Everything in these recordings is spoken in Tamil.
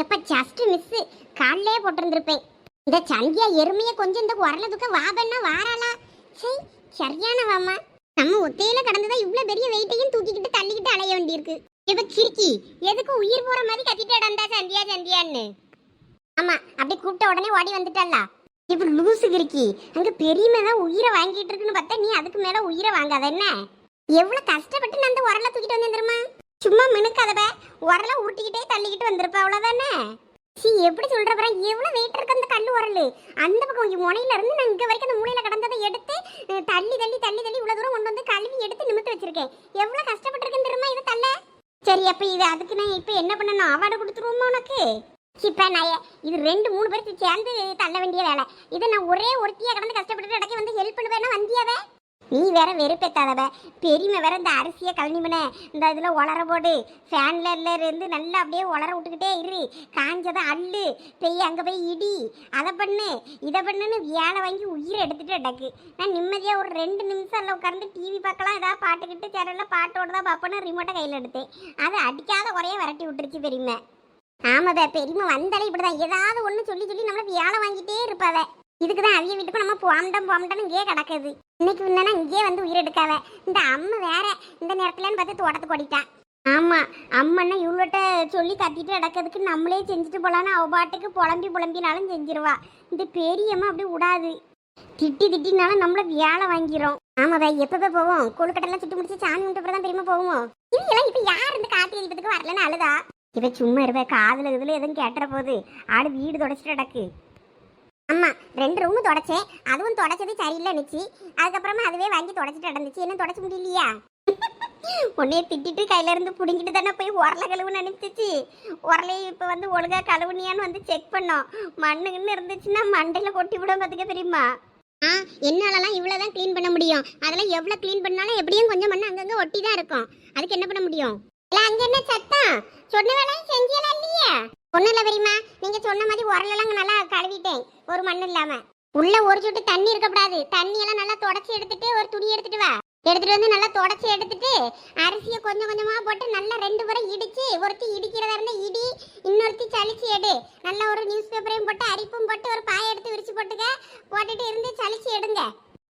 எப்ப ஜஸ்ட் மிஸ் காலிலே போட்டிருந்திருப்பேன். இந்த சந்தியா எருமைய கொஞ்சம் இந்த உரல வாபன்னா வாராளா? சை சரியான வாமா. நம்ம ஒத்தையில கடந்ததா இவ்வளவு பெரிய வெயிட்டையும் தூக்கிக்கிட்டு தள்ளிக்கிட்டு அலைய வேண்டியிருக்கு. இப்ப கிறுக்கி எதுக்கு உயிர் போற மாதிரி கத்திட்டு அடந்தா சந்தியா சந்தியான்னு? ஆமா அப்படி கூப்பிட்ட உடனே ஓடி வந்துட்டல்ல. இப்ப லூசு கிறுக்கி அங்க பெரியமே தான் உயிரை வாங்கிட்டு இருக்குன்னு பார்த்தா நீ அதுக்கு மேல உயிரை வாங்காத என்ன? எவ்வளவு கஷ்டப்பட்டு நான் அந்த உரல தூக்கிட்டு வந்தேன் தெரியுமா? சும்மா மினுக்காதவ உரல உருட்டிக்கிட்டே தள்ளிக்கிட்டு வந்திருப்ப அவ்வளோதானே சி எப்படி சொல்ற பாரு எவ்வளவு வெயிட் இருக்கு அந்த கல் உரல்? அந்த பக்கம் இங்க முனையில இருந்து நான் இங்க வரைக்கும் அந்த மூலையில கடந்ததை எடுத்து தள்ளி தள்ளி தள்ளி தள்ளி இவ்வளவு தூரம் கொண்டு வந்து கழுவி எடுத்து நிமித்து வச்சிருக்கேன். எவ்வளவு கஷ்டப்பட்டிருக்கேன் தெரியுமா இது தள்ள? சரி அப்ப இது அதுக்கு நான் இப்ப என்ன பண்ணணும்? அவார்டு கொடுத்துருவோமா உனக்கு? இப்போ நான் இது ரெண்டு மூணு பேருக்கு சேர்ந்து தள்ள வேண்டிய வேலை. இதை நான் ஒரே ஒருத்தியா கடந்து கஷ்டப்பட்டு இடக்கே வந்து ஹெல்ப் பண்ணுவேன்னா வந்தியாவே? நீ வேற வெறுப்பேத்தாதவ. பெரியமை வேற இந்த அரிசியை கழனிமனே இந்த இதில் உலர போடு. ஃபேன்ல இருந்து நல்லா அப்படியே உலர விட்டுக்கிட்டே இரு. காஞ்சதை அள்ளு. பெய் அங்கே போய் இடி. அதை பண்ணு இதை பண்ணுன்னு வேலை வாங்கி உயிரை எடுத்துட்டு அடக்கு நான் நிம்மதியாக ஒரு ரெண்டு நிமிஷம் அதில் உட்காந்து டிவி பார்க்கலாம் ஏதாவது பாட்டுக்கிட்டு சேனலில் பாட்டோட தான் பார்ப்பேன்னு ரிமோட்டை கையில் எடுத்தேன். அதை அடிக்காத குறைய விரட்டி விட்டுருச்சு பெரியமை ஆமாப்பா பெரியம்மா வந்தாலே இப்படிதான். ஏதாவது ஒன்று சொல்லி சொல்லி நம்மளை வேலை வாங்கிட்டே இருப்பாவ. இதுக்கு தான் அவிய வீட்டுக்கு நம்ம போம்டம் போம்டம்னு இங்கே கிடக்குது. இன்னைக்கு வந்தானா இங்கேயே வந்து உயிர் எடுக்காவ இந்த அம்மா வேற இந்த நேரத்துலன்னு பார்த்து தோட்டத்துக்கு ஓடிட்டான் ஆமா அம்மன்னா இவ்வளோட்ட சொல்லி கத்திட்டு நடக்கிறதுக்கு நம்மளே செஞ்சுட்டு போகலான்னு அவ பாட்டுக்கு புலம்பி புலம்பினாலும் செஞ்சிருவா. இந்த பெரியம்மா அப்படி விடாது. திட்டி திட்டினாலும் நம்மள வேலை வாங்கிரும். ஆமாவா எப்பப்ப போவோம்? கொழுக்கட்டெல்லாம் சுட்டு முடிச்சு சாமி கும்பிட்டு தான் பெரியமா போவோம்? இவங்கெல்லாம் இப்ப யார் இந்த காட்டு எரிப்பதுக்கு வரலன்னு அழுதா? இவ சும்மா இருப்ப. காதில் இதுல எதுவும் கேட்டுற போது ஆடு வீடு தொடச்சிட்டு கிடக்கு. ஆமாம் ரெண்டு ரூம் தொடச்சேன். அதுவும் தொடச்சது சரியில்லை நிச்சு அதுக்கப்புறமா அதுவே வாங்கி தொடச்சிட்டு நடந்துச்சு. என்ன தொடச்ச முடியலையா? உன்னைய திட்டிட்டு கையில இருந்து புடுங்கிட்டு தானே போய் உரல கழுவுன்னு அனுப்பிச்சிச்சு. உரலையும் இப்போ வந்து ஒழுங்கா கழுவுனியான்னு வந்து செக் பண்ணோம். மண்ணுன்னு இருந்துச்சுன்னா மண்டையில் கொட்டி விட பார்த்துக்க தெரியுமா? ஆ என்னாலலாம் இவ்வளோதான் க்ளீன் பண்ண முடியும். அதெல்லாம் எவ்வளோ க்ளீன் பண்ணாலும் எப்படியும் கொஞ்சம் மண்ணு அங்கங்கே ஒட்டி தான் இருக்கும். அதுக்கு என்ன பண்ண முடியும்? இல்லை அங்கே என்ன சத்தம்? சொன்ன வேலையும் செஞ்சியலாம் இல்லையா? ஒன்றும் இல்லை பெரியம்மா. நீங்கள் சொன்ன மாதிரி உரலெல்லாம் நல்லா கழுவிட்டேன். ஒரு மண்ணு இல்லாமல் உள்ள ஒரு சொட்டு தண்ணி இருக்கக்கூடாது. தண்ணி எல்லாம் நல்லா தொடச்சி எடுத்துட்டு ஒரு துணி எடுத்துட்டு வா. எடுத்துட்டு வந்து நல்லா தொடச்சி எடுத்துட்டு அரிசியை கொஞ்சம் கொஞ்சமா போட்டு நல்லா ரெண்டு முறை இடிச்சு ஒருத்தி இடிக்கிறதா இருந்தா இடி இன்னொருத்தி சளிச்சு எடு. நல்லா ஒரு நியூஸ் பேப்பரையும் போட்டு அரிப்பும் போட்டு ஒரு பாயை எடுத்து விரிச்சு போட்டுக்க. போட்டுட்டு இருந்து சளிச்சு எடுங்க.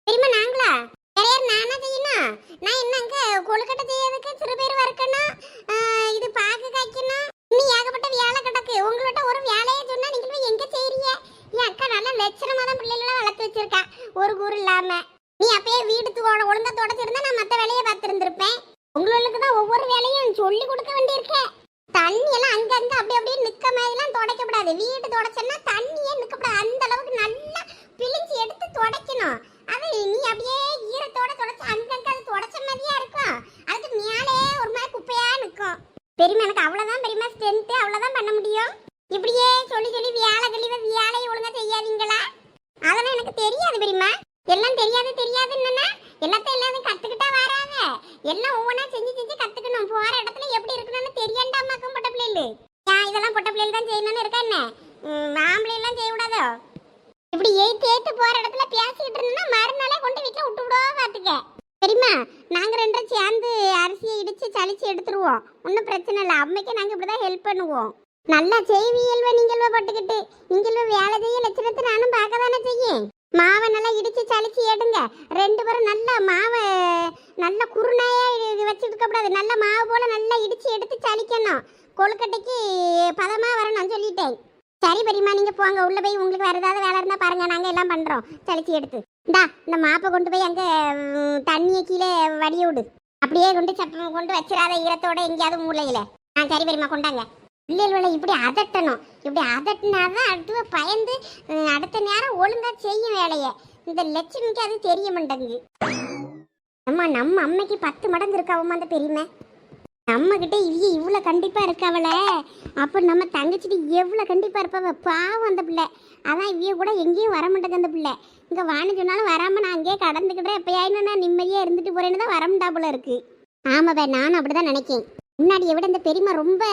தெரியுமா நாங்களா? வேற யார் நானா செய்யணும்? நான் என்னங்க கொழுக்கட்டை செய்யறதுக்கு சிறு பேர் வறுக்கணும்? ஆஹ் இது பாக்கு காய்க்கணும்? இன்னும் ஏகப்பட்ட வேலை கிடக்கு உங்கள்கிட்ட ஒரு வேலையை சொன்னா நீங்க போய் எங்க செய்றீங்க என் அக்கா நல்ல லட்சணமா தான் பிள்ளைகளை வளர்த்து வச்சிருக்கா. ஒரு கூறு இல்லாம. நீ அப்பயே வீட்டுக்கு ஒழு- ஒழுங்கா தொடச்சிருந்தா நான் மத்த வேலையை பார்த்துருந்துருப்பேன். உங்களுக்கு தான் ஒவ்வொரு வேலையும் சொல்லி கொடுக்க வேண்டியிருக்கேன் தண்ணி எல்லாம் அங்கங்க அப்படி அப்படியே நிக்க மாதிரிலாம் கூடாது வீடு தொடச்சேன்னா தண்ணியே நிற்கக்கூடாது அந்த அளவுக்கு நல்லா பிழிஞ்சு எடுத்து துடைக்கணும். அது நீ அப்படியே ஈரத்தோட தொடச்சு அங்கங்க அது தொடச்ச மாதிரியா இருக்கும் அதுக்கு மேலே ஒரு மாதிரி குப்பையா நிற்கும் பெரியமா எனக்கு அவ்வளவுதான் பெரியமா ஸ்ட்ரென்த்து அவ்வளவுதான் பண்ண முடியும் இப்படியே சொல்லி சொல்லி வேலை கழிவு வேலையை ஒழுங்கா செய்யாதீங்களா அதெல்லாம் எனக்கு தெரியாது பெரியமா எல்லாம் தெரியாது தெரியாதுன்னா எல்லாத்தையும் எல்லாத்தையும் கத்துக்கிட்டா வராங்க எல்லாம் ஒவ்வொன்றா செஞ்சு செஞ்சு கத்துக்கணும் போற இடத்துல எப்படி இருக்கணும்னு தெரியண்டாமாக்கும் பொட்ட பிள்ளைகள் ஏன் இதெல்லாம் பொட்ட பிள்ளைகள் தான் செய்யணும்னு இருக்கா என்ன ம், ஆம்பளை எல்லாம் செய்யக்கூடாதோ இப்படி ஏத்து ஏத்து போற இடத்துல பேசிக்கிட்டு இருந்தோம்னா மறுநாளே கொண்டு வீட்டுல விட்டு விடுவா பாத்துக்க தெரியுமா நாங்கள் ரெண்டும் சேர்ந்து அரிசியை இடித்து சளிச்சு எடுத்துருவோம். ஒன்றும் பிரச்சனை இல்லை. அம்மைக்கு நாங்கள் இப்படி தான் ஹெல்ப் பண்ணுவோம். நல்லா செய்வியல்வ நீங்கள்வ போட்டுக்கிட்டு. நீங்களும் வேலை செய்ய லட்சணத்தை நானும் பார்க்க தானே செய்யும் மாவை நல்லா இடித்து சளிச்சு எடுங்க. ரெண்டு பேரும் நல்லா மாவை நல்ல குருணையாக இது கூடாது. நல்ல மாவு போல் நல்லா இடித்து எடுத்து சளிக்கணும். கொழுக்கட்டைக்கு பதமாக வரணும்னு சொல்லிட்டேன். சரி பெரியம்மா நீங்கள் போங்க. உள்ளே போய் உங்களுக்கு வேறு ஏதாவது வேலை இருந்தால் பாருங்கள் நாங்கள் எல்லாம் பண்ணுறோம் சளிச்சு எடுத்து. இந்தா இந்த மாப்பை கொண்டு போய் அங்க தண்ணியை கீழே வடிய விடு. அப்படியே கொண்டு சப்ப கொண்டு வச்சிடாத ஈரத்தோட எங்கேயாவது மூலையில. ஆ சரி பெரியம்மா கொண்டாங்க. பிள்ளைகளை இப்படி அதட்டணும். இப்படி அதட்டினாதான் அடுத்து பயந்து அடுத்த நேரம் ஒழுங்கா செய்யும் வேலையை. இந்த லட்சுமிக்கு அது தெரிய மாட்டேங்குது. அம்மா நம்ம அம்மைக்கு பத்து மடங்கு இருக்காவம்மா அந்த பெரியம்மை? நம்ம கிட்ட இவ்விய இவ்வளோ கண்டிப்பாக இருக்காவல அப்போ நம்ம தங்கச்சிட்டு எவ்வளோ கண்டிப்பாக இருப்பாவ? பாவம் அந்த பிள்ளை. அதான் இவ்விய கூட எங்கேயும் வர மாட்டேங்குது அந்த பிள்ளை. இங்கே வான்னு சொன்னாலும் வராமல் நான் அங்கேயே கடந்துக்கிட்டேன் எப்பயாயினும் நான் நிம்மதியாக இருந்துட்டு போகிறேன்னு தான் வரமுண்டாப்புல இருக்கு. ஆமாப்பா நானும் அப்படிதான் நினைக்கேன். முன்னாடியை விட இந்த பெரியம்மா ரொம்ப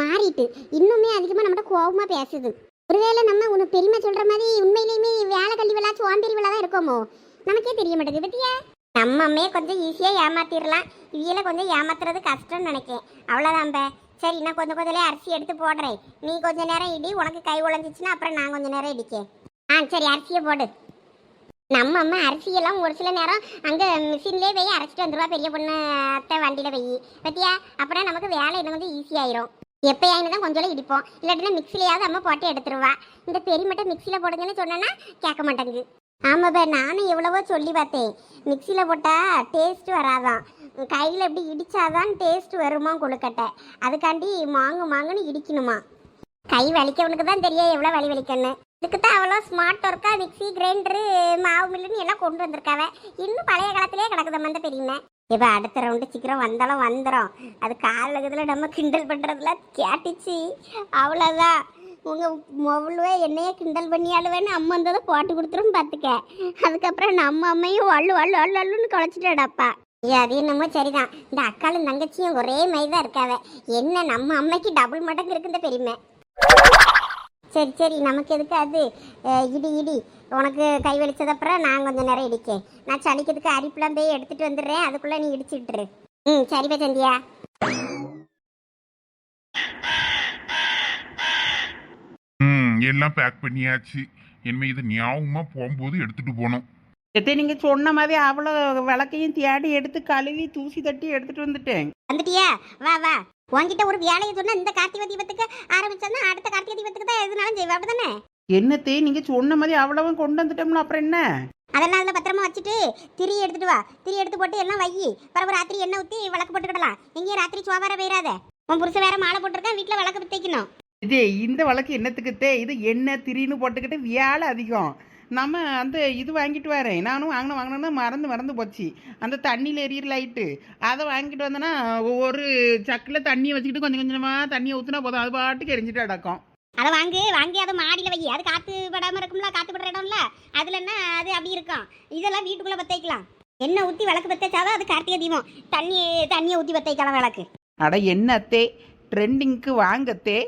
மாறிட்டு இன்னுமே அதிகமாக நம்மகிட்ட கோபமாக பேசுது. ஒருவேளை நம்ம உனக்கு பெரியம்மா சொல்கிற மாதிரி உண்மையிலேயுமே வேலை கல்வி விழா சோம்பேறி விழா தான் இருக்கோமோ? நமக்கே தெரிய மாட்டேங்குது பத்தியா? நம்ம அம்மையே கொஞ்சம் ஈஸியாக ஏமாத்திடலாம் இவியல கொஞ்சம் ஏமாத்துறது கஷ்டம்னு நினைக்கேன். அவ்வளோதான் சரி நான் கொஞ்சம் கொஞ்சம் அரிசி எடுத்து போடுறேன். நீ கொஞ்ச நேரம் இடி உனக்கு கை உழைஞ்சிச்சுன்னா அப்புறம் நான் கொஞ்சம் நேரம் இடிக்கேன் ஆ சரி அரிசியை போடு. நம்ம அம்மா அரிசியெல்லாம் ஒரு சில நேரம் அங்கே மிஷின்லேயே போய் அரைச்சிட்டு வந்துருவா பெரிய பொண்ணு அத்தை வண்டியில் போய். பத்தியா? அப்புறம் நமக்கு வேலை இன்னும் கொஞ்சம் ஈஸியாயிரும் எப்பயாயினு தான் கொஞ்சம் இடிப்போம். இல்லாட்டினா மிக்சிலையாவது அம்மா போட்டு எடுத்துருவா. இந்த பெரிய மட்டும் மிக்சியில் போடுங்கன்னு சொன்னேன்னா கேட்க மாட்டேங்குது. ஆமாப்பா நானும் எவ்வளவோ சொல்லி பார்த்தேன். மிக்சியில் போட்டால் டேஸ்ட் வராதான். கையில் எப்படி இடிச்சாதான் டேஸ்ட் வருமா கொழுக்கட்டை? அதுக்காண்டி மாங்கு மாங்குன்னு இடிக்கணுமா? கை வலிக்கவனுக்கு தான் தெரியும் எவ்வளோ வலி வலிக்கன்னு இதுக்கு தான் அவ்வளோ ஸ்மார்ட் ஒர்க்காக மிக்ஸி கிரைண்டரு மாவு மில்லுன்னு எல்லாம் கொண்டு வந்திருக்காவ. இன்னும் பழைய காலத்திலே கிடக்குதம்மா அந்த பெரியம்மா. இப்போ அடுத்த ரவுண்டு சீக்கிரம் வந்தாலும் வந்துடும் அது காலில் இதில் நம்ம கிண்டல் பண்ணுறதுலாம் கேட்டுச்சு. அவ்வளோதான் உங்கள் மொவ்வளவே என்னையே கிண்டல் பண்ணியாளுவேன்னு அம்மா வந்ததை போட்டு கொடுத்துரும் பார்த்துக்க. அதுக்கப்புறம் நம்ம அம்மையும் அள்ளு அள்ளு அள்ளு வள்ளுன்னு குழச்சிட்டாடாப்பா. ஐயா அது என்னமோ சரிதான். இந்த அக்காளும் தங்கச்சியும் ஒரே மாதிரி தான் இருக்காவ. என்ன நம்ம அம்மைக்கு டபுள் மடங்கு இருக்கு இந்த சரி சரி நமக்கு எதுக்கு அது? இடி இடி. உனக்கு கை வலிச்சதப்புறம் நான் கொஞ்சம் நேரம் இடிக்கேன். நான் சளிக்கிறதுக்கு அரிப்புலாம் போய் எடுத்துகிட்டு வந்துடுறேன். அதுக்குள்ளே நீ இடிச்சுட்டுரு ம் சரிப்பா சந்தியா. ம் எல்லாம் பேக் பண்ணியாச்சு. இனிமே இது ஞாபகமா போகும்போது எடுத்துட்டு போனோம் எத்தே நீங்க சொன்ன மாதிரி அவ்வளோ விளக்கையும் தேடி எடுத்து கழுவி தூசி தட்டி எடுத்துட்டு வந்துட்டேன். வந்துட்டியா? வா வா. உன்கிட்ட ஒரு வேலையை சொன்னா இந்த கார்த்திகை தீபத்துக்கு ஆரம்பிச்சோன்னா அடுத்த கார்த்திகை தீபத்துக்கு தான் எதுனாலும் செய்வா. அப்படிதானே? என்னத்தே நீங்க சொன்ன மாதிரி அவ்வளவும் கொண்டு வந்துட்டோம்ல அப்புறம் என்ன? அதெல்லாம் அதில் பத்திரமா வச்சுட்டு திரி எடுத்துட்டு வா. திரி எடுத்து போட்டு எல்லாம் வை. பிறகு ராத்திரி எண்ணெய் ஊற்றி விளக்கு போட்டுக்கிடலாம். எங்கேயும் ராத்திரி சுவாபார போயிடாத உன் புருஷன் வேற மாலை போட்டிருக்கேன் வீட்டில் விளக்கு தேய்க்கணும் இது இந்த வழக்கு என்னத்துக்குத்தே? இது என்ன திரின்னு போட்டுக்கிட்டு வேலை அதிகம். நம்ம அந்த இது வாங்கிட்டு வரேன். நானும் வாங்கின வாங்கினேன்னா மறந்து மறந்து போச்சு. அந்த தண்ணியில் எரியிற லைட்டு அதை வாங்கிட்டு வந்தேன்னா ஒரு சக்கில் தண்ணியை வச்சுக்கிட்டு கொஞ்சம் கொஞ்சமாக தண்ணியை ஊற்றினா போதும். அது பாட்டுக்கு எரிஞ்சிட்டு அடக்கும் அதை வாங்கு வாங்கி. அதை மாடியில் வை. அது காற்று படாமல் இருக்கும்ல காற்று படுற இடம்ல. அதில் என்ன அது அப்படி இருக்கும். இதெல்லாம் வீட்டுக்குள்ளே பற்றைக்கலாம் எண்ணெய் ஊற்றி விளக்கு பற்றாதான் அது கார்த்திகை தீபம். தண்ணி தண்ணியை ஊற்றி பற்றைக்கலாம் விளக்கு. அட என்னத்தே? ட்ரெண்டிங்க்கு வாங்கத்தே.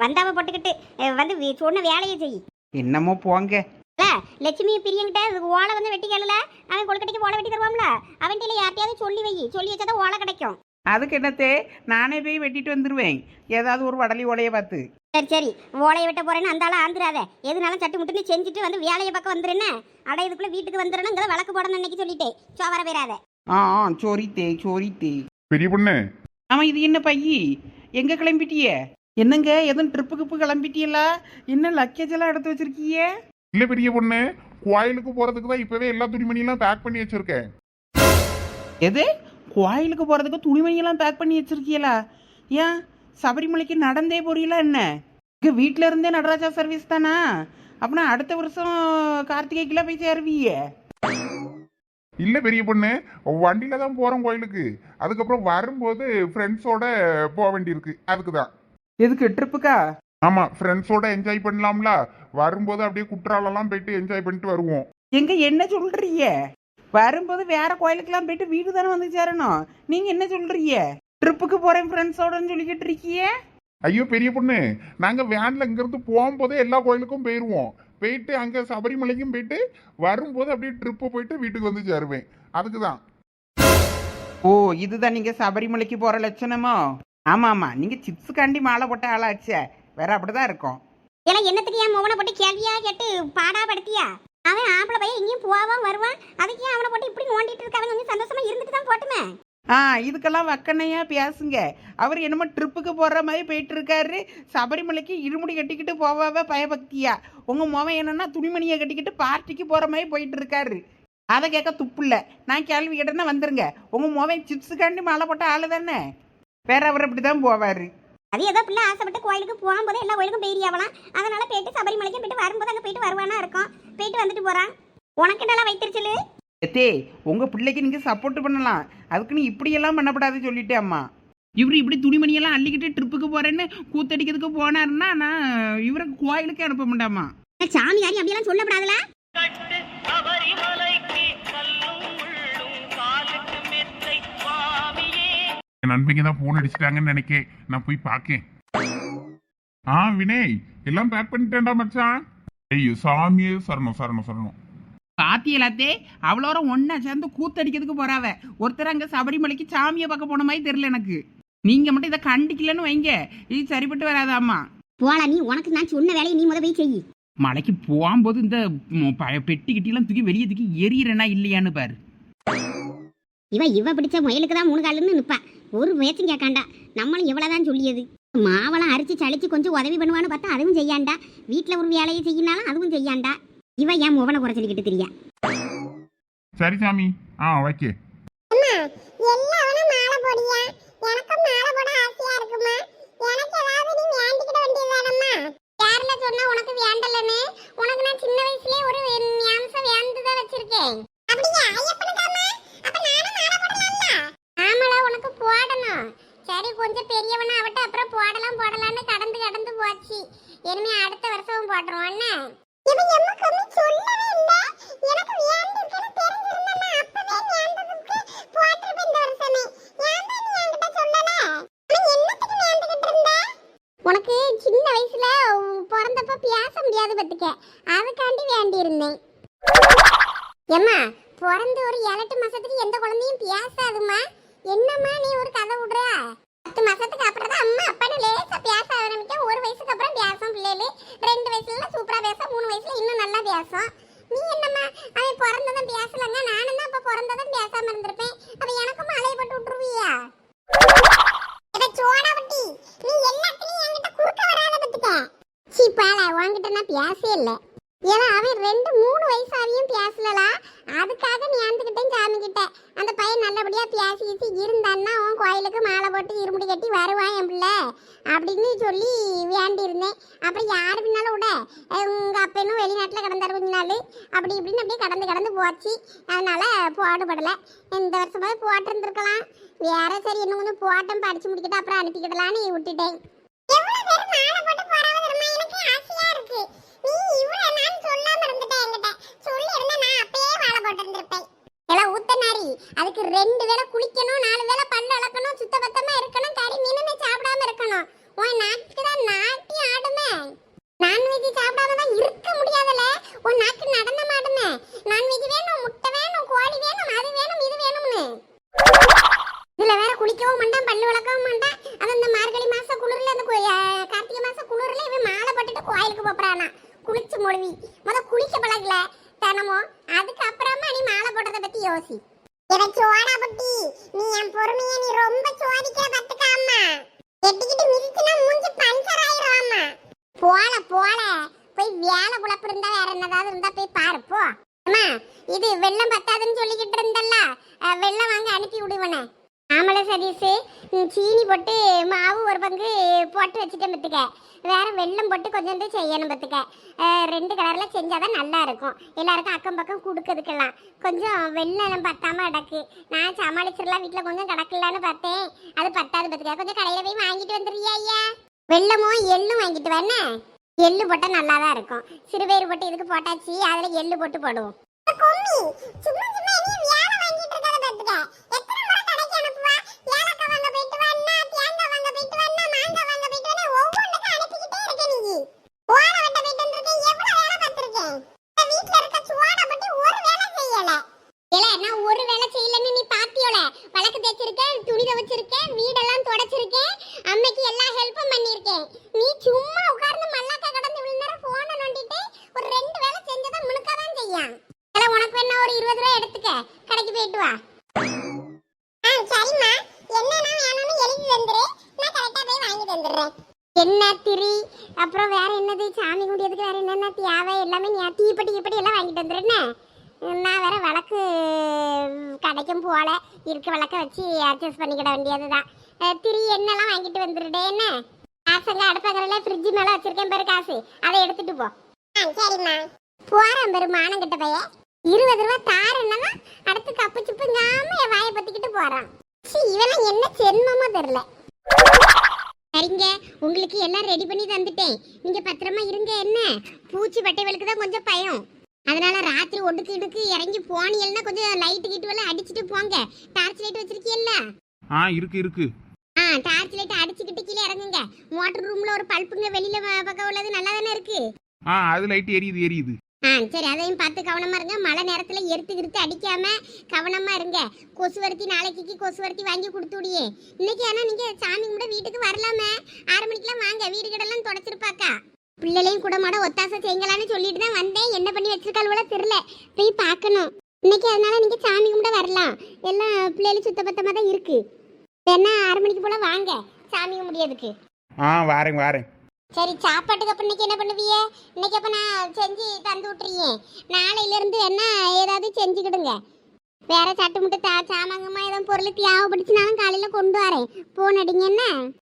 வந்தாம போட்டுக்கிட்டு அஹ், வந்து வி- சொன்ன வேலையை செய். என்னமோ போங்க. இல்ல லட்சுமி பிரியங்கிட்ட ஓலை வந்து வெட்டி கேளல. அவன் கொழுக்கட்டைக்கு ஓலை வெட்டி தருவான்ல. அவன்கிட்ட யார்ட்டையாவது சொல்லி வை. சொல்லி வச்சாதான் ஓலை கிடைக்கும். அதுக்கு என்னத்தே? நானே போய் வெட்டிட்டு வந்துடுவேன் ஏதாவது ஒரு வடலி ஓலையை பார்த்து. சரி சரி. ஓலையை வெட்ட போறேன்னு அந்த ஆளை ஆந்துராத எதுனாலும் சட்டு முட்டுன்னு செஞ்சுட்டு வந்து வேலையை பக்கம் வந்துருன்னு அட இதுக்குள்ள வீட்டுக்கு வந்துடணும் விளக்கு போடணும் அன்னைக்கு சொல்லிட்டேன். சோவர போயிடாத ஆ ஆ சோரி தே சோரி தே பெரிய பொண்ணு. ஆமாம் இது என்ன பையி? எங்கே கிளம்பிட்டியே? என்னங்க எதுவும் ட்ரிப்பு கிப்பு கிளம்பிட்டியலா என்ன லக்கேஜ் எல்லாம் எடுத்து வச்சிருக்கீங்க? இல்ல பெரிய பொண்ணு கோயிலுக்கு போறதுக்கு தான் இப்பவே எல்லா துணிமணியெல்லாம் பேக் பண்ணி வச்சிருக்கேன். எது? கோயிலுக்கு போகிறதுக்கு துணிமணியெல்லாம் பேக் பண்ணி வச்சிருக்கீங்களா? ஏன்? சபரிமலைக்கு நடந்தே போறீங்களா என்ன? இங்கே வீட்டில் இருந்தே நடராஜா சர்வீஸ் தானா? அப்படின்னா அடுத்த வருஷம் கார்த்திகைக்கெல்லாம் போய் சேருவீங்க. இல்ல பெரிய பொண்ணு வண்டியில தான் போறோம் கோயிலுக்கு. அதுக்கப்புறம் வரும்போது ஃப்ரெண்ட்ஸோட போக வேண்டியிருக்கு. அதுக்கு தான் எதுக்கு ட்ரிப்புக்கா ஆமா ஃப்ரெண்ட்ஸோட என்ஜாய் பண்ணலாம்ல. வரும்போது அப்படியே குற்றாலம்லாம் போயிட்டு என்ஜாய் பண்ணிட்டு வருவோம். எங்க என்ன சொல்றீங்க? வரும்போது வேற கோயிலுக்கெல்லாம் போயிட்டு வீடு தானே வந்து சேரணும். நீங்க என்ன சொல்றீங்க? ட்ரிப்புக்கு போறேன் ஃப்ரெண்ட்ஸோடன்னு சொல்லிக்கிட்டு இருக்கீங்க? ஐயோ பெரிய பொண்ணு நாங்க வேன்ல இங்க இருந்து போகும்போதே எல்லா கோயிலுக்கும் போயிருவோம். போயிட்டு அங்க சபரிமலைக்கும் போயிட்டு வரும்போது அப்படியே ட்ரிப்பு போயிட்டு வீட்டுக்கு வந்து சேருவேன். அதுக்கு தான் ஓ இதுதான் நீங்க சபரிமலைக்கு போற லட்சணமோ? ஆமா ஆமா நீங்க சிப்ஸுக்காண்டி மாலை போட்ட ஆளாச்சே. வேற அப்படிதான் இருக்கும். எல்லாம் என்னத்துக்கு என் மோவனை போட்டு கேள்வியா கேட்டு பாடா படுத்தியா அவன் ஆம்பளை பையன் எங்கேயும் போவான் வருவான். அதுக்கு ஏன் அவனை போட்டு இப்படி நோண்டிட்டு இருக்காங்க கொஞ்சம் சந்தோஷமா இருந்துட்டு தான் போட்டுமே. ஆ இதுக்கெல்லாம் வக்கனையா பேசுங்க. அவர் என்னமோ ட்ரிப்புக்கு போற மாதிரி போயிட்டு இருக்காரு சபரிமலைக்கு இருமுடி கட்டிக்கிட்டு போவாவ பயபக்தியா. உங்க மோவன் என்னன்னா துணிமணியை கட்டிக்கிட்டு பார்ட்டிக்கு போற மாதிரி போயிட்டு இருக்காரு அதை கேட்க துப்புல நான் கேள்வி கேட்டேன்னா வந்துருங்க. உங்க மோவன் சிப்ஸுக்காண்டி மாலை போட்ட ஆளு தானே வேற அவர் அப்படிதான் போவாரு. அது ஏதோ பிள்ளை ஆசைப்பட்டு கோயிலுக்கு போகும்போது எல்லா கோயிலுக்கும் போயிருவாங்களாம் அதனால போயிட்டு சபரிமலைக்கும் போயிட்டு வரும்போது அங்கே போயிட்டு வருவானா இருக்கும். போயிட்டு வந்துட்டு போறான். உனக்கு நல்லா வைத்திருச்சலு. எத்தே உங்க பிள்ளைக்கு நீங்க சப்போர்ட் பண்ணலாம். அதுக்குன்னு இப்படியெல்லாம் பண்ணக்கூடாது சொல்லிட்டேன் அம்மா. இவர் இப்படி துணிமணியெல்லாம் அள்ளிக்கிட்டு ட்ரிப்புக்கு போறேன்னு கூத்தடிக்கிறதுக்கு போனாருன்னா நான் இவரை கோயிலுக்கு அனுப்ப மாட்டாமா சாமி யாரி அப்படியெல்லாம் சொல்லப்படாதுல. என் நண்பங்க தான் ஃபோன் அடிச்சிட்டாங்கன்னு நினைக்கேன். நான் போய் பார்க்கேன். ஆ வினய் எல்லாம் பேக் பண்ணிட்டேன்டா மச்சான். ஐயோ சாமியே சரணம் சரணம் சரணம். பாத்தியலாத்தே அவ்வளோரம் ஒன்னா சேர்ந்து கூத்தடிக்கிறதுக்கு போறாவ. ஒருத்தர் அங்க சபரிமலைக்கு சாமியை பார்க்க போன மாதிரி தெரியல எனக்கு. நீங்க மட்டும் இதை கண்டிக்கலன்னு வைங்க. இது சரிப்பட்டு வராதாம்மா. போலாம் நீ உனக்கு நான் சொன்ன வேலையை நீ முத போய் செய். மலைக்கு போகும்போது இந்த ம், ப- பெட்டி கிட்டிலாம் தூக்கி வெளியே தூக்கி எரியறனா இல்லையான்னு பாரு. இவ இவ பிடிச்ச முயலுக்கு தான் மூணு காலுன்னு நிப்பா. ஒரு முயற்சியும் கேட்காண்டா. நம்மளும் இவ்வளவுதான் சொல்லியது. மாவெல்லாம் அரிச்சு சளிச்சு கொஞ்சம் உதவி பண்ணுவான்னு பார்த்தா அதுவும் செய்யாண்டா. வீட்டில் ஒரு வேலையை செய்யினாலும் அதுவும் செய்யாண்டா. இவ ஏன் முவனை குறைச்சலிக்கிட்டு தெரியா? சரி சாமி. ஆ ஓகே சொன்னா உனக்கு வேண்டலன்னு? உனக்கு நான் சின்ன வயசுலயே ஒரு ஞாபகம் வேண்டு தான் வச்சிருக்கேன். அப்படியா ஐயப்பனுக்காமா அப்ப நானும் மாலை போடலாம்ல ஆமால உனக்கு போடணும் சரி கொஞ்சம் பெரியவனா அவட்ட அப்புறம் போடலாம் போடலாம்னு கடந்து கடந்து போச்சு. இனிமே அடுத்த வருஷம் போட்டுருவோம். என்ன? இவன் எம்மா கம்மி சொல்லவே இல்ல. எனக்கு வேண்டிருக்குன்னு தெரிஞ்சிருந்தா அப்பவே வேண்டதுக்கு போட்டிருப்பேன் இந்த வருஷமே. ஏன் நீ என்கிட்ட சொல்லல? அவன் என்னத்துக்கு வேண்டிக்கிட்டு இருந்த? உனக்கு சின்ன வயசுல பிறந்தப்ப பேச முடியாது பத்துக்க. அதுக்காண்டி வேண்டி இருந்தேன் ஏம்மா பிறந்து ஒரு ஏழெட்டு மாசத்துக்கு எந்த குழந்தையும் பேசாதும்மா. என்னம்மா நீ ஒரு கதை விடுற? மாசத்துக்கு அப்புறம் தான் அம்மா அப்பான்னு லேசா பேச ஆரம்பிக்க ஒரு வயசுக்கு அப்புறம் பேசும் பிள்ளைகளு. ரெண்டு வயசுல சூப்பரா பேச மூணு வயசுல இன்னும் நல்லா பேசும் நீ என்னம்மா? அவன் பிறந்ததும் பேசலங்க நானும் தான் அப்ப பிறந்ததும் பேசாம இருந்திருப்பேன். அப்ப எனக்கும் அலைய போட்டு விட்டுருவியா? சோனாவட்டி நீ எல்லாத்துலயும் என்கிட்ட குறுக்க வராத பத்துக்க சீ உன்கிட்ட நான் பேசவே இல்லை. ஏன்னா அவன் ரெண்டு மூணு வயசாவையும் பேசலாம் அதுக்காக நீ அந்துக்கிட்டேன் சாமி கிட்ட அந்த பையன் நல்லபடியா பேசி கீசி இருந்தான்னா உன் கோயிலுக்கு மாலை போட்டு இருமுடி கட்டி வருவான் என் பிள்ளை. அப்படின்னு சொல்லி வேண்டியிருந்தேன். அப்புறம் யாரு பின்னால விட அஹ் உங்க அப்பனும் வெளிநாட்டுல கிடந்தாரு கொஞ்ச நாள். அப்படி இப்படின்னு அப்படியே கடந்து கடந்து போச்சு. அதனால போடுபடலை. இந்த வருஷமாவது போட்டிருந்துருக்கலாம் வேற சரி இன்னும் கொஞ்சம் போட்டம் படிச்சு முடிக்கிட்டு அப்புறம் அனுப்பிக்கிடலான்னு விட்டுட்டேன். எவ்வளவு பேர் மாலை போட்டு போறாங்க எனக்கு ஆசையா இருக்கு. அதுக்கு ரெண்டு வேளை குளிக்கணும் நாலு வேளை பல்லு அளக்கணும் சுத்த பத்தமா இருக்கணும் கறி மீனுமே சாப்பிடாம இருக்கணும். உன் நாக்கு தான் நாட்டி ஆடுமே. நான்வெஜ் சாப்பிடாம தான் இருக்க முடியாதுல. உன் நாக்கு நடனம் ஆடுமே நான்வெஜ் வேணும் முட்டை வேணும் கோழி வேணும் அது வேணும் இது வேணும்னு இதுல வேற குளிக்கவும் மாட்டான் பல்லு விளக்கவும் மாட்டான் அது அந்த மார்கழி மாச குளிர்ல அந்த கு- அஹ் கார்த்திகை மாச குளிர்ல இவன் மாலை போட்டுட்டு கோயிலுக்கு போறானா குளிச்சு மொழிவி முத குளிக்க பழகல தினமும் அதுக்கப்புறமா நீ மாலை போடுறத பத்தி யோசி எனக்கு சோடா புட்டி நீ என் பொறுமைய நீ ரொம்ப சோதிக்கிற பத்துக்காமா எட்டிக்கிட்டு மிதிச்சுனா மூஞ்சி பஞ்சர் ஆயிரும் அம்மா போல போல போய் வேலை குழப்பு இருந்தா வேற என்னதாவது இருந்தா போய் பாருப்போ அம்மா இது வெள்ளம் பத்தாதுன்னு சொல்லிக்கிட்டு இருந்தல்ல வெள்ளம் வாங்க அனுப்பி விடுவனே ஆமல சதீஷ் சீனி போட்டு மாவு ஒரு பங்கு போட்டு வச்சுட்டேன் பத்துக்க. வேற வெல்லம் போட்டு கொஞ்சோண்டு செய்யணும் பத்துக்க. ரெண்டு கலர்ல செஞ்சாதான் நல்லா இருக்கும். எல்லாருக்கும் அக்கம் பக்கம் கொடுக்கறதுக்கெல்லாம். கொஞ்சம் வெள்ளம் பத்தாம கிடக்கு. நான் சமாளிச்சிடலாம் வீட்டில் கொஞ்சம் கிடக்கலான்னு பார்த்தேன். அது பத்தாது பத்துக்க. கொஞ்சம் கடையில போய் வாங்கிட்டு வந்துருவியா ஐயா? வெள்ளமும் எள்ளும் வாங்கிட்டு வரேன் எள்ளு போட்டா நல்லா தான் இருக்கும் சிறுபயிறு போட்டு இதுக்கு போட்டாச்சு அதுல எள்ளு போட்டு போடுவோம். சும்மா சும்மா நீ வேலை வாங்கிட்டு இருக்காத பாத்துக்க எத்தனை முறை கடைக்கு அனுப்புவா ஏலக்காய் வாங்க போயிட்டு வரனா தேங்காய் வாங்க போயிட்டு வரனா மாங்காய் வாங்க போயிட்டு வரனா ஒவ்வொன்றுக்கும் அனுப்பிக்கிட்டே இருக்க நீ ஓர வட்ட போயிட்டு வந்திருக்கேன் எவ்வளவு வேலை பார்த்திருக்கேன் இந்த வீட்ல இருக்க சுவாட பத்தி ஒரு வேலை செய்யல இல்ல நான் ஒரு வேலை செய்யலன்னு நீ பாத்தியோல வழக்கு தேய்ச்சிருக்கேன் துணி துவைச்சிருக்கேன் வீடெல்லாம் தொடச்சிருக்கேன் அம்மைக்கு எல்லா ஹெல்ப்பும் பண்ணியிருக்கேன் நீ சும்மா உட்கார்ந்து மல்லாக்க கடந்து இவ்வளவு நேரம் போனை நோண்டிட்டு ஒரு ரெண்டு வேலை செஞ்சதை முழுக்காதான் செய்யான் இல்ல உனக்கு வேணா ஒரு இருபது ரூபாய் எடுத்துக்க கடைக்கு போயிட்டு வா. ஆ சரிம்மா. என்னென்ன வேணும்னு எழுதி தந்துரு. நான் கரெக்டா போய் வாங்கி தந்துடுறேன் என்ன திரி? அப்புறம் வேற என்னது? சாமி குடியதுக்கு வேற என்னென்ன தேவை? எல்லாமே நீ தீப்பட்டி கீப்பட்டி எல்லாம் வாங்கிட்டு வந்துடுறேன்னு நான் வேற விளக்கு கடைக்கும் போல இருக்க விளக்க வச்சு அட்ஜஸ்ட் பண்ணிக்கிட வேண்டியது தான் திரி என்னெல்லாம் வாங்கிட்டு வந்துடுடே என்ன? காசுங்க அடுப்பங்கரையில ஃப்ரிட்ஜ் மேலே வச்சிருக்கேன் பாரு காசு. அதை எடுத்துட்டு போ. சரிம்மா. போகிறேன் பெரு மானங்கிட்ட பைய இருபது ரூபா தாருன்னா அடுத்து கப்பு சுப்புங்காம என் வாயை பத்திக்கிட்டு போறான். இவெல்லாம் என்ன சென்மமோ தெரியல சரிங்க உங்களுக்கு எல்லாம் ரெடி பண்ணி தந்துட்டேன். நீங்க பத்திரமா இருங்க என்ன? பூச்சி பட்டைகளுக்கு தான் கொஞ்சம் பயம். அதனால ராத்திரி ஒடுக்கு இடுக்கு இறங்கி போனீங்கன்னா கொஞ்சம் லைட்டு கிட்டு எல்லாம் அடிச்சுட்டு போங்க. டார்ச் லைட் வச்சிருக்கீல்ல ஆ இருக்கு இருக்கு. ஆ டார்ச் லைட் அடிச்சுக்கிட்டு கீழே இறங்குங்க. மோட்டர் ரூம்ல ஒரு பல்புங்க வெளியில பக்கம் உள்ளது நல்லா தானே இருக்கு? ஆ அது லைட் எரியுது எரியுது. ஆ சரி அதையும் பார்த்து கவனமாக இருங்க. மழை நேரத்தில் எடுத்து கிருத்து அடிக்காமல் கவனமாக இருங்க. கொசுவர்த்தி நாளைக்கு கொசுவர்த்தி வாங்கி கொடுத்துடியே இன்னைக்கு ஏன்னா நீங்கள் சாமி கும்பிட வீட்டுக்கு வரலாமே. ஆறு மணிக்கெல்லாம் வாங்க. வீடு கிடலாம் தொடச்சிருப்பாக்கா. பிள்ளைகளையும் கூட மாட ஒத்தாசை செய்யலான்னு சொல்லிட்டு தான் வந்தேன். என்ன பண்ணி வச்சிருக்காள் தெரில போய் பார்க்கணும். இன்னைக்கு அதனால நீங்கள் சாமி கும்பிட வரலாம். எல்லாம் பிள்ளைகளும் சுத்தபத்தமாக தான் இருக்குது வேணா ஆறு மணிக்கு போல் வாங்க. சாமி கும்பிடியதுக்கு. ஆ வாரேன் வாரேன். சரி சாப்பாட்டுக்கு அப்ப இன்னைக்கு என்ன பண்ணுவிய? இன்னைக்கு அப்ப நான் செஞ்சு தந்து விட்டுறியே நாளையில இருந்து என்ன ஏதாவது செஞ்சுக்கிடுங்க. வேற சட்டு முட்டு தா சாமாங்கம்மா ஏதாவது பொருள் தேவைப்படுச்சுனாலும் காலையில கொண்டு வரேன். போன் அடிங்க என்ன?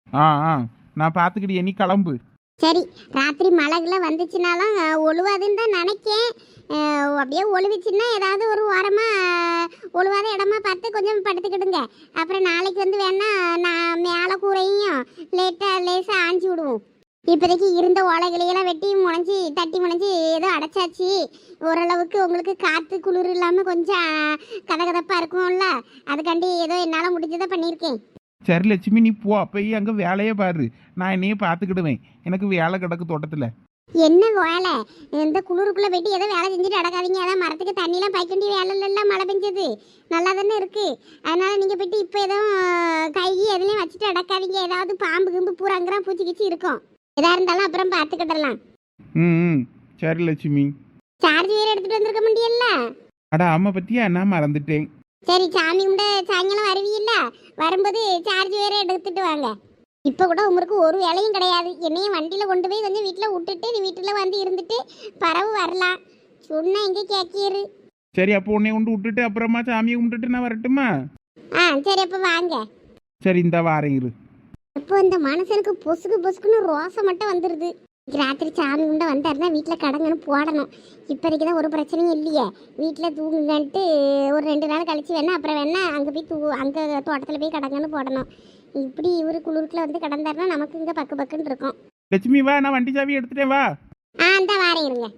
ஆ ஆ நான் பார்த்துக்கிட்டு நீ கிளம்பு. சரி ராத்திரி மழைகுல வந்துச்சுனாலும் ஒழுவாதுன்னு தான் நினைக்கேன். அப்படியே ஒழுவிச்சுன்னா ஏதாவது ஒரு ஓரமாக ஒழுவாத இடமா பார்த்து கொஞ்சம் படுத்துக்கிடுங்க. அப்புறம் நாளைக்கு வந்து வேணா நான் மேலே கூரையும் லேட்டாக லேசாக ஆஞ்சி விடுவோம். இப்போதைக்கு இருந்த ஓலைகளையெல்லாம் வெட்டி முளைஞ்சி தட்டி முளைஞ்சி ஏதோ அடைச்சாச்சு. ஓரளவுக்கு உங்களுக்கு காற்று குளிர் இல்லாமல் கொஞ்சம் கதகதப்பாக இருக்கும்ல. அதுக்காண்டி ஏதோ என்னால் முடிஞ்சதை பண்ணியிருக்கேன். சரி லட்சுமி நீ போ. போய் அங்கே வேலையை பாரு. நான் என்னையே பார்த்துக்கிடுவேன். எனக்கு வேலை கிடக்கு தோட்டத்தில். என்ன வேலை? இந்த குளிருக்குள்ள போயிட்டு ஏதோ வேலை செஞ்சுட்டு அடக்காதீங்க. அதான் மரத்துக்கு தண்ணிலாம் பாய்க்க வேண்டிய வேலை இல்லைல்ல மழை பெஞ்சது. நல்லா தானே இருக்கு. அதனால நீங்க போயிட்டு இப்போ எதுவும் கை எதுலையும் வச்சுட்டு அடக்காதீங்க. ஏதாவது பாம்பு கிம்பு பூராங்கிற பூச்சி கிச்சி இருக்கும். எதா இருந்தாலும் அப்புறம் பார்த்துக்கிடலாம். ம் சரி லட்சுமி. சார்ஜ் வேற எடுத்துட்டு வந்திருக்க முடியல? அட அம்மா பற்றியா நான் மறந்துட்டேன். சரி சாமி கும்பிட சாயங்காலம் வருவீல்ல? வரும்போது சார்ஜ் வேற எடுத்துட்டு வாங்க. இப்போ கூட உங்களுக்கு ஒரு வேலையும் கிடையாது. என்னையும் வண்டியில் கொண்டு போய் கொஞ்சம் வீட்டில் விட்டுட்டு நீ வீட்டில் வந்து இருந்துட்டு பறவு வரலாம். சொன்னா எங்கே கேட்கிரு சரி அப்போ உன்னை கொண்டு விட்டுட்டு அப்புறமா சாமியை கும்பிட்டுட்டு நான் வரட்டுமா? ஆ சரி அப்போ வாங்க. சரி இந்த வாரம் இரு. இப்போ இந்த மனுஷனுக்கு பொசுக்கு பொசுக்குன்னு ரோசம் மட்டும் வந்துடுது ராத்திரி சாமி கும்பிட வந்தாருன்னா வீட்டில் கடங்கன்னு போடணும். இப்போதைக்கு தான் ஒரு பிரச்சனையும் இல்லையே. வீட்டில் தூங்குங்கன்ட்டு ஒரு ரெண்டு நாள் கழிச்சு வேணா அப்புறம் வேணா அங்கே போய் தூ அங்கே தோட்டத்தில் போய் கடங்கன்னு போடணும். இப்படி இவர் குளிருக்குள்ள வந்து கடந்தாருன்னா நமக்கு இங்கே பக்கு பக்குன்னு இருக்கும். லட்சுமி வா நான் வண்டி சாவி எடுத்துட்டேன் வா. ஆ அந்த வாரேன் இருங்க.